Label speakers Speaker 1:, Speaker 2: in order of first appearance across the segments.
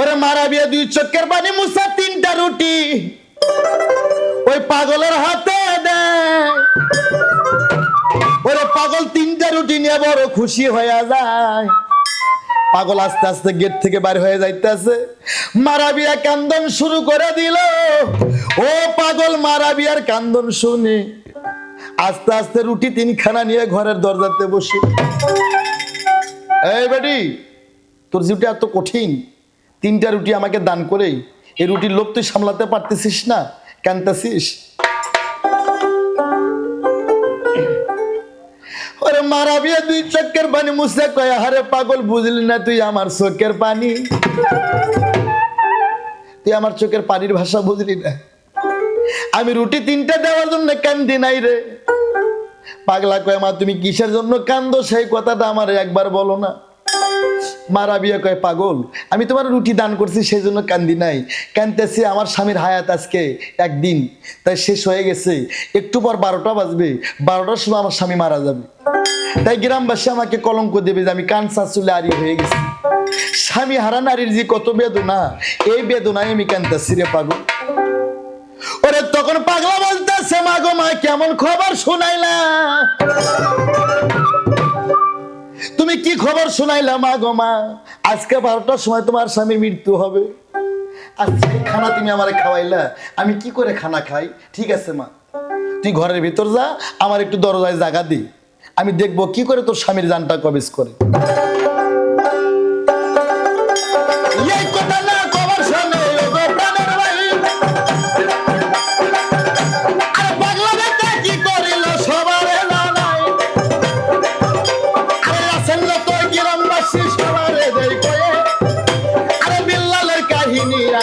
Speaker 1: ওরে মারা বিয়ে দুই চক্কের পানি, মুসা তিনটা রুটি। ওই পাগলের হাতে দেয় ওরে পাগল, তিনটা রুটি নিয়ে বড় খুশি হয়ে যায়। পাগল আস্তে আস্তে গেট থেকে বাইর হয়ে যাইতেছে। মারা বিয়া কান্দন শুরু করে দিল। ও পাগল, মারা বিয়ার কান্দন শুনে। আস্তে আস্তে রুটি তিনখানা নিয়ে ঘরের দরজাতে বসে। এই বেটি তোর জিউটা এত কঠিন, তিনটা রুটি আমাকে দান করে, এই রুটির লোভ তুই সামলাতে পারতেছিস না, কানতেছিস? ওরে মারা বিয়ে দুই চক্কের পানি মুছে কয় হারে পাগল, বুঝলি না তুই আমার চোখের পানি? তুই আমার চোখের পানির ভাষা বুঝলি না। আমি রুটি তিনটা দেওয়ার জন্য কান্দি নাই রে। পাগলা কয়, মা, তুমি কিসের জন্য কান্দো? সেই কথাটা আমার একবার বলো না। মারা বিয়ে কয় পাগল? আমি তোমার রুটি দান করছি সেই জন্য কান্দি নাই। কানতেছি আমার স্বামীর হায়াত আজকে একদিন, তাই শেষ হয়ে গেছে। একটু পর বারোটা বাজবে, বারোটার সময় আমার স্বামী মারা যাবে। তাই গ্রামবাসী আমাকে কলঙ্ক দেবে যে আমি কানসা চুলে আরি হয়ে গেছি। স্বামী হারা নারীর যে কত বেদনা, এই বেদনায় আমি কানতেছি রে পাগল। ওরে তখন পাগলা বলতেছে, মাগো মা, কেমন খবর? শোনাইলা খবর শোনাইলা মা মা। আজকে বারোটার সময় তোমার স্বামীর মৃত্যু হবে। আজকে খানা তুমি আমারে খাওয়াইলা। আমি কি করে খানা খাই? ঠিক আছে, মা। তুই ঘরের ভিতর যা, আমার একটু দরজায় জাগা দি। আমি দেখব কি করে তোর স্বামীর জানটা কবেজ করে।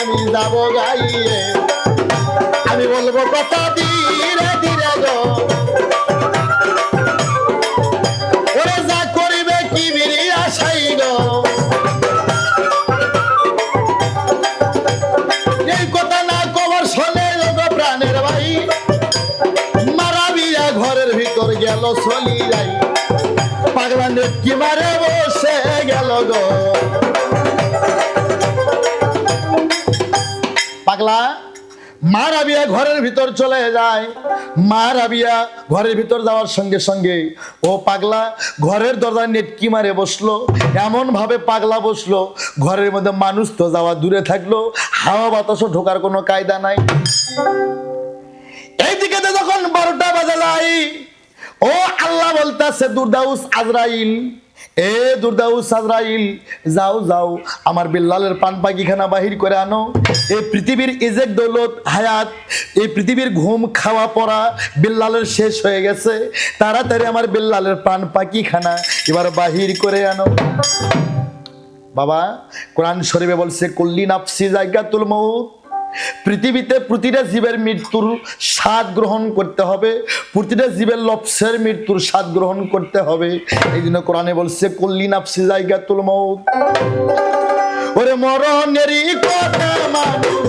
Speaker 1: আমি যাব গাইয়ে আমি বলব কথা ধীরে ধীরে গো ওরে যা করিবে কি এই কথা না কবর শোনে গো প্রাণের মারা বিয়া ঘরের ভিতর গেল চলি যাই পাগলা নেটকি মারে বসে গেল গো পাগলা মা রাবিয়া ঘরের ভিতর চলে যায়। মা রাবিয়া ঘরের ভিতর যাওয়ার সঙ্গে সঙ্গে ও পাগলা ঘরের দরজায় নেটকি মারে বসল। এমন ভাবে পাগলা বসল, ঘরের মধ্যে মানুষ তো যাওয়া দূরে থাকল, হাওয়া বাতাসও ঢোকার কোনো কায়দা নাই। এইদিকে যখন বারোটা বাজে লাই ও আল্লাহ বলতেছে, দুর্দাউস আজরাইল। এ দুর্দাউস আজরাইল যাও যাও, আমার বিল্লালের পান পাখিখানা বাহির করে আনো। এই পৃথিবীর ইজেক দৌলত হায়াত এই পৃথিবীর ঘুম খাওয়া পড়া বিল্লালের শেষ হয়ে গেছে। তাড়াতাড়ি আমার বিল্লালের পান পাখিখানা এবার বাহির করে আনো। বাবা, কোরআন শরীফে বলছে, কল্লি নাফসি জায়গাতুল পৃথিবীতে প্রতিটা জীবের মৃত্যুর স্বাদ গ্রহণ করতে হবে, প্রতিটা জীবের লপসের মৃত্যুর স্বাদ গ্রহণ করতে হবে। এই জন্য কোরআনে বলছে, কল্লি জায়গা তুল মৌত ওরে মরণেরই কথা মানুষ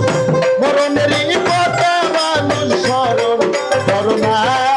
Speaker 1: মরণেরই কথা মানুষ স্মরণ করোনা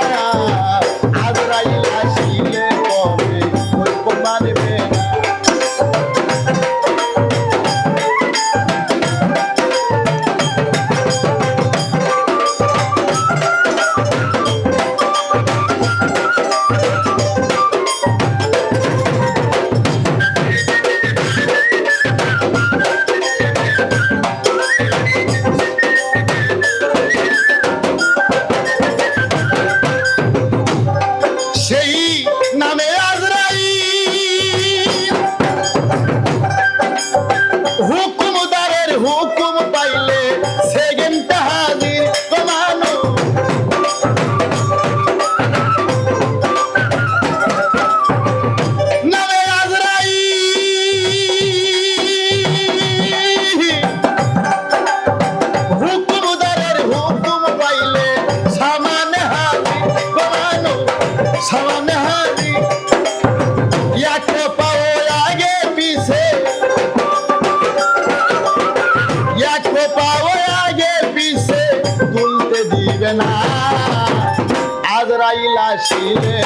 Speaker 1: দিবে না আজরাইল আসিলে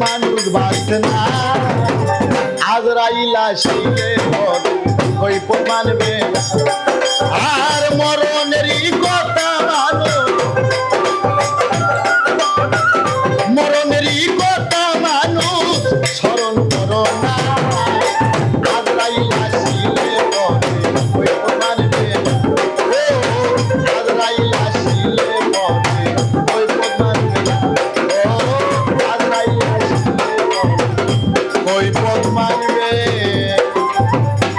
Speaker 1: বুঝবাস না। আজরাইল শিলে মর ওই মানবে আর মরণেরই কথা মানুষ